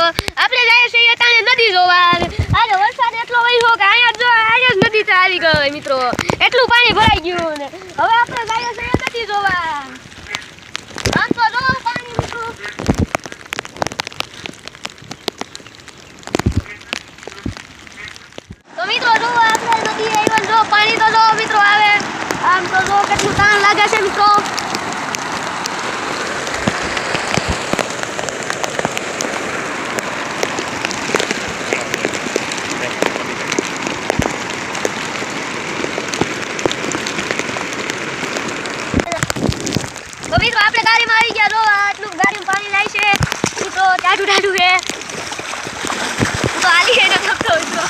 તો આપણે જાય છીએ તાણે નદી જોવા. આજે વરસાદ એટલો વહ્યો કે અહીંયા જો અહીંયા જ નદી તો ગઈ મિત્રો. એટલું પાણી ભરાઈ ગયું ને. હવે આપણે જાય છીએ નદી જોવા. આમ તો જો પાણી મિત્રો. તો મિત્રો, જો આપણે નદી આવ્યો જો પાણી તો જો મિત્રો આવે આમ તો જો કેટલું તાણ લાગે છે મિત્રો તો મિત્રો, આપણે ગાડીમાં આવી ગયા. જો આટલું ગાડીમાં પાણી લાય છે. તો ટાઢું ટાઢું છે હું તો આલી એને થકતો મિત્રો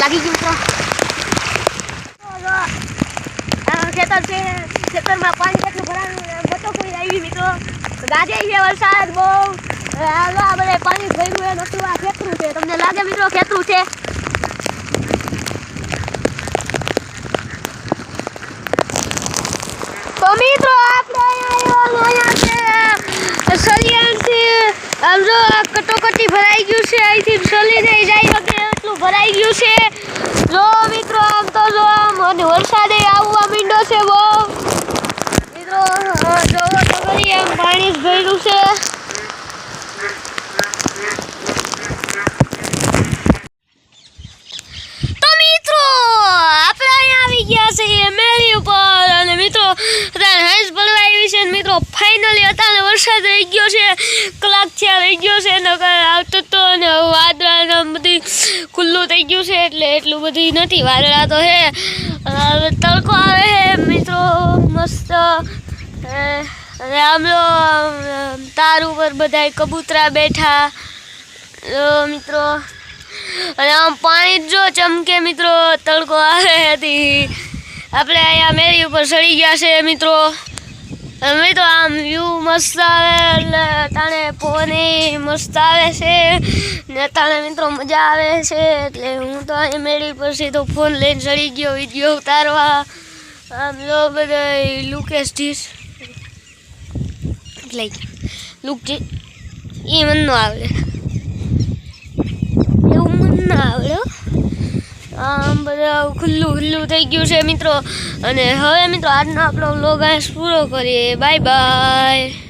લાગી ગયું છે. વરસાદ બહુ. પાણી ભર્યું છે નતું આ છે. તમને લાગે મિત્રો ખેતરું છે? તો મિત્રો આપણે જો કટોકટી ભરાઈ ગયું છે. અહીંથી સલી નહીં જાય વગર એટલું ભરાઈ ગયું છે જો મિત્રો આમ તો જો આમ અને વરસાદે આવવા માંડ્યો છે બહુ મિત્રો અ, જોવો તો ખરી આમ પાણી જ ભર્યું છે તો મિત્રો આપણે અહીંયા આવી ગયા છીએ મેળી ઉપર અને મિત્રો અત્યારે હંસ પડવા આવી છે અને મિત્રો ફાઇનલી અત્યારે ગયો છે, કલાક થયા રહી ગયો છે, નકર આવતો તો વાદળા ને આમ બધી ખુલ્લું થઈ ગયું છે, એટલે એટલું બધું નથી. વાદળા તો હવે તડકો આવે છે મિત્રો, મસ્ત. અને આમલો તાર ઉપર બધા કબૂતરા બેઠા. મિત્રો. અને આમ પાણી જો ચમકે, મિત્રો, તડકો આવે હતી આપણે અહીંયા મેરી ઉપર સડી ગયા છે, મિત્રો. અને તો આમ વ્યૂ મસ્ત આવે એટલે તાણે પોની મસ્ત આવે છે. ને તાણે મિત્રો મજા આવે છે. એટલે હું તો અહીં મેળી પર તો ફોન લઈને ચડી ગયો વીડિયો ઉતારવા. આમ જો બધા લુકેશ ડીશ લાઈક લુક એ મને ન આવડે એવું મને ના આવડે હો. આમ બધા ખુલ્લું ખુલ્લું થઈ ગયું છે મિત્રો. અને હવે મિત્રો આજનો આપણો વ્લોગ પૂરો કરીએ. Bye bye